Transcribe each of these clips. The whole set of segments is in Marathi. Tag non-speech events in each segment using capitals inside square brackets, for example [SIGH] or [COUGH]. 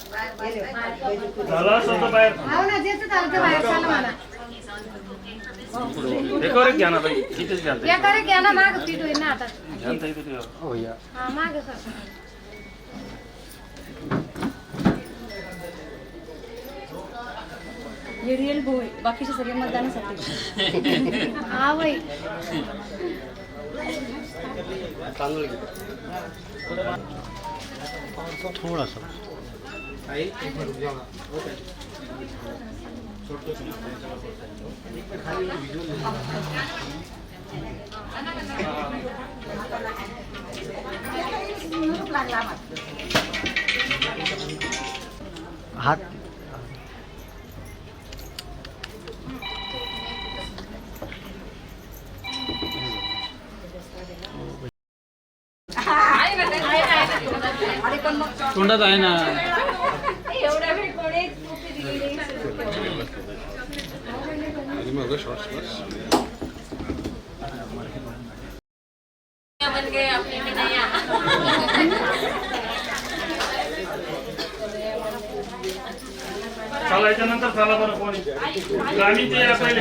झालं असं तर बाहेर. हो एकावर घ्या ना बाई कितीच ताई किती हो या. हा हे रिअल भाऊ आहे. बाकीचे सगळे मतदानासाठी. [LAUGHS] हा बाई हात तोंडात आहे ना चालायच्या नंतर चला बरं कोणी? ग्रामीणचे या पहिले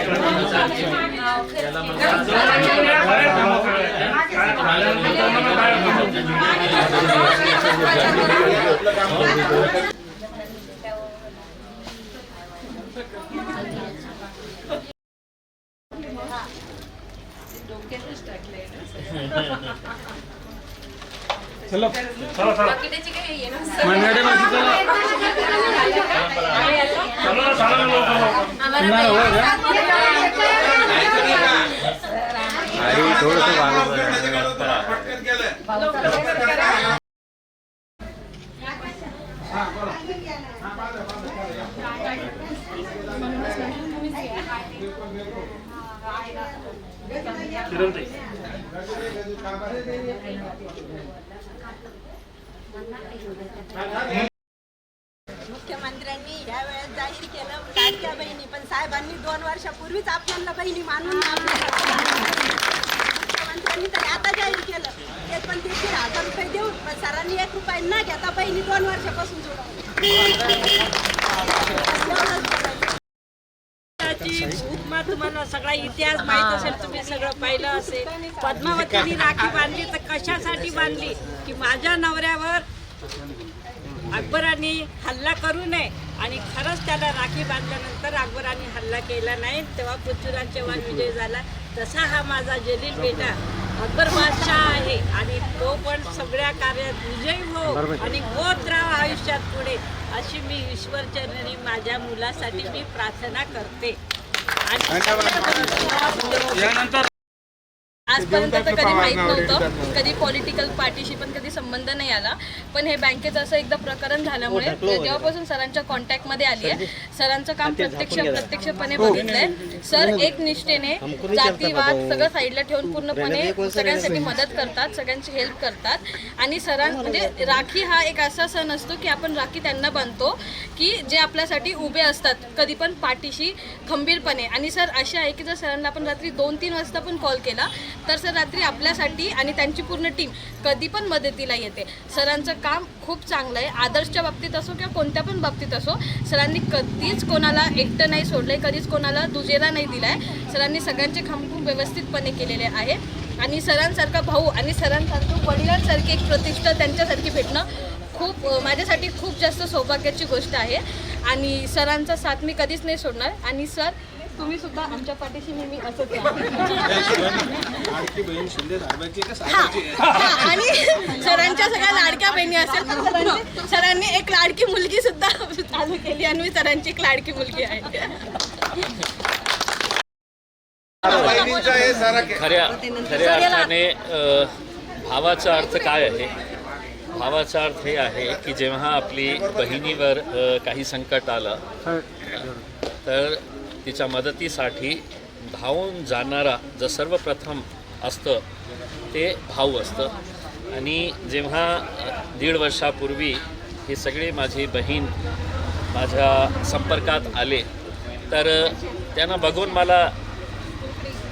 चला. चला चला. मनगाडे मावशी चला. चला. चला लवकर लवकर अरे थोडस मागं किरण ताई मुख्यमंत्र्यांनी या वेळेस जाहीर केलं लाडक्या बहिणी. पण साहेबांनी दोन वर्षापूर्वीच आपल्याला बहिणी मानून मुख्यमंत्र्यांनी तर आता जाहीर केलं. ते पण तीनशे तीन हजार रुपये देऊन पण सरांनी एक रुपये न घेता बहिणी दोन वर्षापासून जोडवली. तेव्हा तुम्हाला सगळा इतिहास माहीत असेल तुम्ही सगळं पाहिलं असेल. पद्मावतीने राखी बांधली तर कशासाठी बांधली? की माझ्या नवऱ्यावर अकबराने हल्ला करू नये आणि खरंच त्याला राखी बांधल्यानंतर अकबराने हल्ला केला नाही. तेव्हा पृथ्वीराज चव्हाण विजय झाला. तसा हा माझा जलील बेटा अकबर बादशाह आहे. आणि तो पण सगळ्या कार्यात विजयी हो आणि होत राहा आयुष्यात पुढे अशी मी ईश्वरचरणी माझ्या मुलासाठी मी प्रार्थना करते. यानंतर आजपर्यंत तर कधी माहीत नव्हतं. कधी पॉलिटिकल पार्टीशी पण कधी संबंध नाही आला. पण हे बँकेचं असं एकदा प्रकरण झाल्यामुळे जेव्हापासून सरांच्या कॉन्टॅक्टमध्ये आली आहे सरांचं काम प्रत्यक्ष प्रत्यक्षपणे बघितलंय. सर एक निष्ठेने जातीवाद सगळं साईडला ठेवून पूर्णपणे सगळ्यांसाठी मदत करतात सगळ्यांची हेल्प करतात. आणि सरां म्हणजे राखी हा एक असा सण असतो की आपण राखी त्यांना बांधतो की जे आपल्यासाठी उभे असतात कधी पण पाठीशी खंबीरपणे. आणि सर असे आहे की जर सरांना आपण रात्री दोन तीन वाजता पण कॉल केला तर सर रात्री आपल्यासाठी आणि त्यांची पूर्ण टीम कधी पण मदतीला येते. सरांचं काम खूप चांगलं आहे आदर्शच्या बाबतीत असो किंवा कोणत्या पण बाबतीत असो सरांनी कधीच कोणाला एकटं नाही सोडलं आहे कधीच कोणाला दुजेला नाही दिलाय. सरांनी सगळ्यांचे काम खूप व्यवस्थितपणे केलेले आहे. आणि सरांसारखा भाऊ आणि सरांसारखं वडिलांसारखी एक प्रतिष्ठा त्यांच्यासारखी भेटणं खूप माझ्यासाठी खूप जास्त सौभाग्याची गोष्ट आहे. आणि सरांचा साथ मी कधीच नाही सोडणार. आणि सर तुम्ही सुद्धा आमच्या पाठीशी नेहमी असंच. हा, हा, आणि सरांच्या सगळ्या लाडक्या बहिणी असेल तर सरांनी सरांनी एक लाडकी मुलगी सुद्धा चालू केली आणि मी सरांची एक लाडकी मुलगी आहे. खऱ्या खऱ्या अर्थाने अ, भावाचा अर्थ काय आहे? भावाचा अर्थ हे आहे की जेव्हा आपली बहिणीवर अ, काही संकट आलं तर तिच्या मदतीसाठी धावून जाणारा जर सर्वप्रथम असतं ते भाऊ असतं. आणि जेव्हा दीड वर्षापूर्वी ही सगळी माझी बहीण माझ्या संपर्कात आले तर त्यांना बघून मला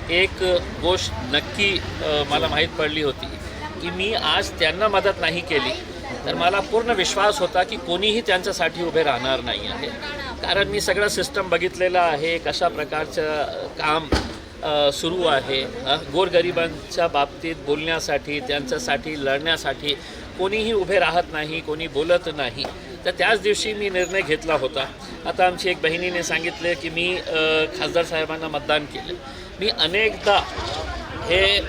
एक गोष्ट नक्की मला माहीत पडली होती की मी आज त्यांना मदत नाही केली. तर मला पूर्ण विश्वास होता की कोणीही त्यांच्यासाठी उभे राहणार नाही आहे. कारण मी सगळं सिस्टम बघितलेलं आहे कशा प्रकारचं काम सुरू आहे गोरगरिबांच्या बाबतीत बोलण्यासाठी त्यांच्यासाठी लढण्यासाठी कोणीही उभे राहत नाही कोणी बोलत नाही. तर त्याच दिवशी मी निर्णय घेतला होता. आता आमची एक बहिणीने सांगितले की मी खासदार साहेबांना मतदान केलं. मी अनेकदा हे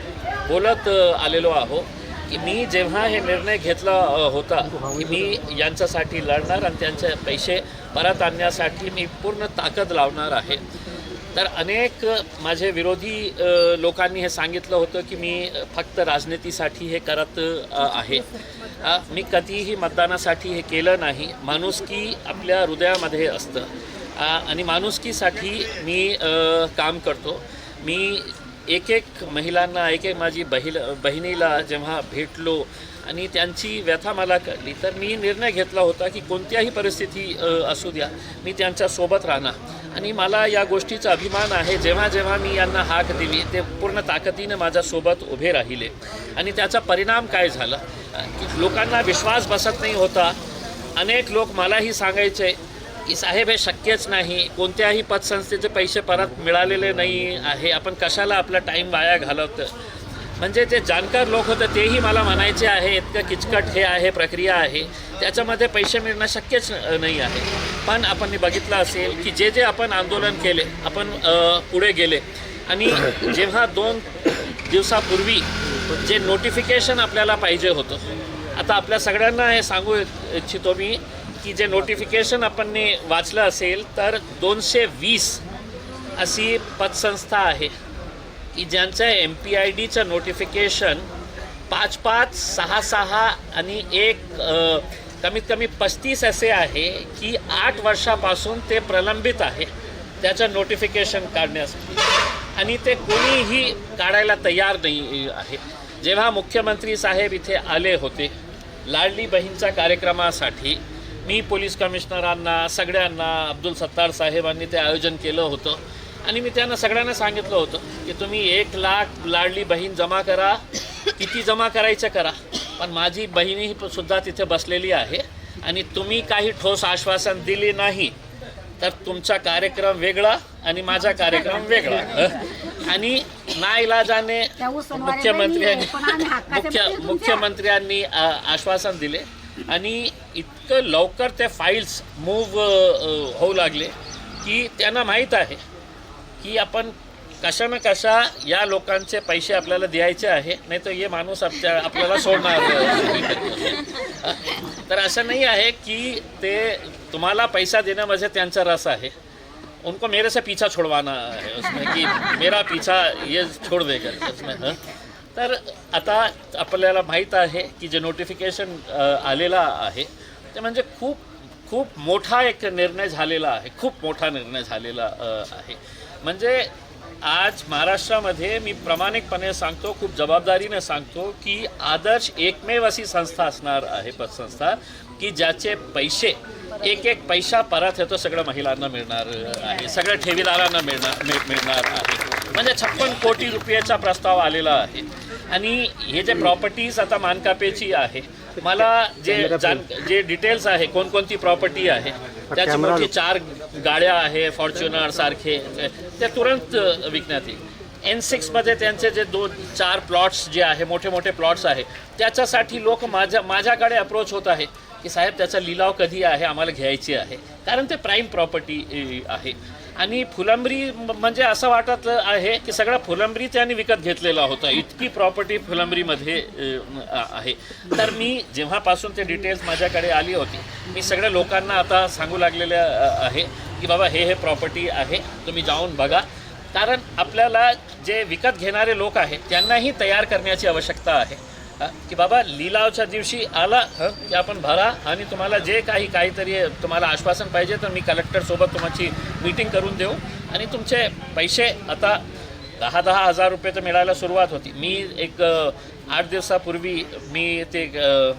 बोलत आलेलो आहो की मी जेव्हा हे निर्णय घेतला होता की मी यांच्यासाठी लढणार आणि त्यांचे पैसे परत आणण्यासाठी मी पूर्ण ताकद लावणार आहे. तर अनेक माझे विरोधी लोकांनी हे सांगितलं होतं की मी फक्त राजनीतीसाठी हे करत आहे. मी कधीही मतदानासाठी हे केलं नाही. माणुसकी आपल्या हृदयामध्ये असतं. आणि माणुसकीसाठी मी काम करतो. मी एक एक महिलांना एक एक माझी बहिल बहिणीला जेव्हा भेटलो आणि त्यांची व्यथा मला कळली तर मी निर्णय घेतला होता की कोणत्याही परिस्थिती असू द्या मी त्यांच्यासोबत राहणार. आणि मला या गोष्टीचा अभिमान आहे जेव्हा जेव्हा मी यांना हाक दिली ते पूर्ण ताकदीनं माझ्यासोबत उभे राहिले. आणि त्याचा परिणाम काय झाला? की लोकांना विश्वास बसत नाही होता. अनेक लोक मलाही सांगायचे साहेब हे शक्यच नाही. कोणत्याही पतसंस्थेचे पैसे परत मिळालेले नाही आहे. आपण कशाला आपला टाईम वाया घालवतं? म्हणजे जे जाणकार लोक होते तेही मला म्हणायचे आहे इतकं किचकट हे आहे प्रक्रिया आहे. त्याच्यामध्ये पैसे मिळणं शक्यच नाही आहे. पण आपण बघितलं असेल की जे जे आपण आंदोलन केले आपण पुढे गेले. आणि जेव्हा दोन दिवसापूर्वी जे नोटिफिकेशन आपल्याला पाहिजे होतं आता आपल्या सगळ्यांना हे सांगू इच्छितो मी की जे नोटिफिकेशन आपण वाचलं असेल तर दोनशे वीस अशी पतसंस्था आहे की ज्यांचं एम पी आय डीचं नोटिफिकेशन पाच पाच सहा सहा आणि एक कमीत कमी पस्तीस असे आहे की आठ वर्षापासून ते प्रलंबित आहे त्याचं नोटिफिकेशन काढण्यासाठी आणि ते कोणीही काढायला तयार नाही आहे. जेव्हा मुख्यमंत्री साहेब इथे आले होते लाडली बहीणच्या कार्यक्रमासाठी मी पोलीस कमिशनरांना सगळ्यांना अब्दुल सत्तार साहेबांनी ते आयोजन केलं होतं. आणि मी त्यांना सगळ्यांना सांगितलं होतं की तुम्ही एक लाख लाडली बहीण जमा करा किती जमा करायचं करा. पण माझी बहिणी प- सुद्धा तिथे बसलेली आहे आणि तुम्ही काही ठोस आश्वासन दिले नाही तर तुमचा कार्यक्रम वेगळा आणि माझा कार्यक्रम वेगळा? आणि नाईलाजाने मुख्यमंत्र्यांनी मुख्य मुख्यमंत्र्यांनी आ, आश्वासन दिले. आणि इतकं लवकर ते फाईल्स मूव होऊ लागले की त्यांना माहीत आहे की आपण कशा ना कशा या लोकांचे पैसे आपल्याला द्यायचे आहे नाही तर हे माणूस आपल्या आपल्याला सोडणार. [LAUGHS] तर असं नाही आहे की ते तुम्हाला पैसा देण्यामध्ये त्यांचा रस आहे. उनको मेरे से पीछा छोडवाना है उसमें कि मेरा पीछा ये छोड़ देकर उसमें तर आता आपल्याला माहीत आहे की जे नोटिफिकेशन आलेला आहे ते म्हणजे खूप खूप मोठा एक निर्णय झालेला आहे खूप मोठा निर्णय झालेला आहे. म्हणजे आज महाराष्ट्रामध्ये मी प्रामाणिकपणे सांगतो खूप जबाबदारीने सांगतो की आदर्श एकमेव अशी संस्था असणार आहे पतसंस्था की ज्याचे पैसे एक एक पैसा परत येतो सगळं महिलांना मिळणार आहे सगळ्या ठेवीदारांना मिळणार मिळणार आहे. म्हणजे छप्पन कोटी रुपयाचा प्रस्ताव आलेला आहे. आणि हे जे प्रॉपर्टीज आता मानकापेची आहे मला जे जाण जे डिटेल्स आहे कोणकोणती प्रॉपर्टी आहे त्याची मोठी चार गाड्या आहे फॉर्च्युनर सारखे ते तुरंत विकण्यात येईल. एन सिक्समध्ये त्यांचे जे दोन चार प्लॉट्स जे आहे मोठे मोठे प्लॉट्स आहे त्याच्यासाठी लोक माझ्या माझ्याकडे अप्रोच होत आहे की साहेब त्याचा लिलाव कधी आहे आम्हाला घ्यायची आहे. कारण ते प्राईम प्रॉपर्टी आहे. आणि फुलंबरी म- म्हणजे असं वाटत आहे की सगळा फुलंबरी त्यांनी विकत घेतलेला होता इतकी प्रॉपर्टी फुलंबरीमध्ये आहे. तर मी जेव्हापासून ते डिटेल्स माझ्याकडे आली होती मी सगळ्या लोकांना आता सांगू लागलेल्या आहे की बाबा हे हे प्रॉपर्टी आहे तुम्ही जाऊन बघा. कारण आपल्याला जे विकत घेणारे लोक आहेत त्यांनाही तयार करण्याची आवश्यकता आहे. की बाबा लिलावच्या दिवशी आला हं, की आपण भरा आणि तुम्हाला जे काही काहीतरी तुम्हाला आश्वासन पाहिजे तर मी कलेक्टरसोबत तुमची मीटिंग करून देऊ. आणि तुमचे पैसे आता दहा दहा हजार रुपये तर मिळायला सुरुवात होती. मी एक आठ दिवसापूर्वी मी ते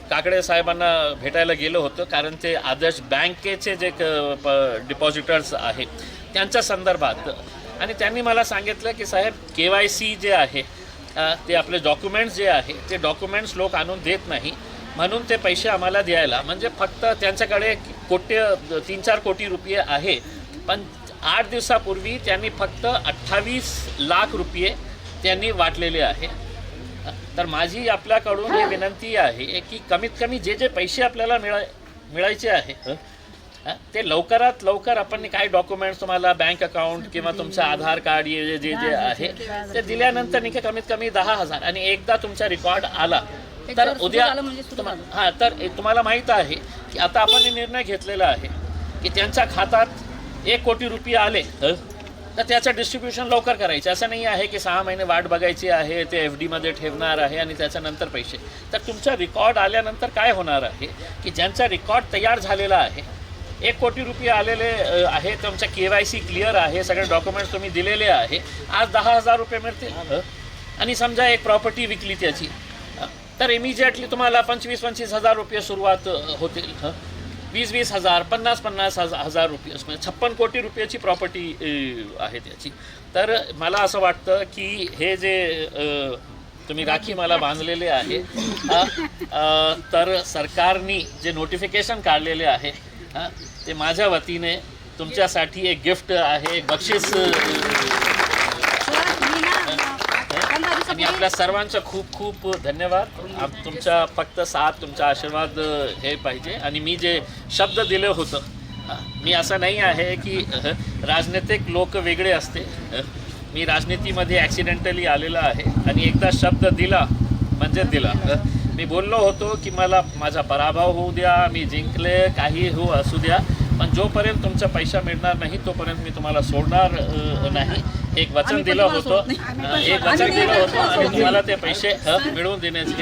काकडे साहेबांना भेटायला गेलो होतो कारण ते आदर्श बँकेचे जे डिपॉझिटर्स आहे त्यांच्या संदर्भात. आणि त्यांनी मला सांगितलं की साहेब के वाय सी जे आहे ते आपले डॉक्युमेंट्स जे आहे ते डॉक्युमेंट्स लोक आणून देत नाही. म्हणून ते पैसे आम्हाला द्यायला म्हणजे फक्त त्यांच्याकडे कोट्य तीन चार कोटी रुपये आहे. पण आठ दिवसापूर्वी त्यांनी फक्त अठ्ठावीस लाख रुपये त्यांनी वाटलेले आहे. तर माझी आपल्याकडून ही विनंती आहे की कमीत कमी जे जे पैसे आपल्याला मिळा मिळायचे आहे ते लवकरात लवकर आपण काय डॉक्युमेंट्स तुम्हाला बँक अकाउंट किंवा तुमचं आधार कार्ड जे जे जे आहे ते दिल्यानंतर नाही का कमीत कमी दहा हजार. आणि एकदा तुमचा रेकॉर्ड आला तर उद्या तुम्हा- हां तर तुम्हाला माहीत आहे की आता आपण निर्णय घेतलेला आहे की त्यांच्या खात्यात एक कोटी रुपये आले तर त्याचं डिस्ट्रीब्युशन लवकर करायचं. असं नाही आहे की सहा महिने वाट बघायची आहे ते एफ डीमध्ये ठेवणार आहे आणि त्याच्यानंतर पैसे. तर तुमचा रेकॉर्ड आल्यानंतर काय होणार आहे? की ज्यांचा रेकॉर्ड तयार झालेला आहे एक कोटी रुपये आलेले आहे. तुमचं के वाय सी क्लिअर आहे. सगळे डॉक्युमेंट्स तुम्ही दिलेले आहे. आज दहा हजार रुपये मिळतील आणि समजा एक प्रॉपर्टी विकली त्याची. तर इमिजिएटली तुम्हाला पंचवीस पंचवीस हजार रुपये सुरुवात होतील हं? वीस वीस हजार पन्नास पन्नास हजार हजार रुपये. म्हणजे छप्पन कोटी रुपयाची प्रॉपर्टी आहे त्याची. तर मला असं वाटतं की हे जे तुम्ही राखी मला बांधलेले आहे तर सरकारनी जे नोटिफिकेशन काढलेले आहे हां ते माझ्या वतीने तुमच्यासाठी एक गिफ्ट आहे एक बक्षीस आणि आपल्या सर्वांचा खूप खूप धन्यवाद. तुमचा फक्त साथ तुमचा आशीर्वाद हे पाहिजे. आणि मी जे शब्द दिलं होतं मी असं नाही आहे की राजनैतिक लोक वेगळे असते. मी राजनीतीमध्ये ॲक्सिडेंटली आलेला आहे. आणि एकदा शब्द दिला म्हणजे दिला. मी बोललो होतो की मला माझा पराभव होऊ द्या मी जिंकले काही हो असू द्या. पण जोपर्यंत तुमचा पैसा मिळणार नाही तोपर्यंत मी तुम्हाला सोडणार नाही. एक वचन दिलं होतं. एक वचन दिलं होतं आणि तुम्हाला ते पैसे मिळवून देण्याची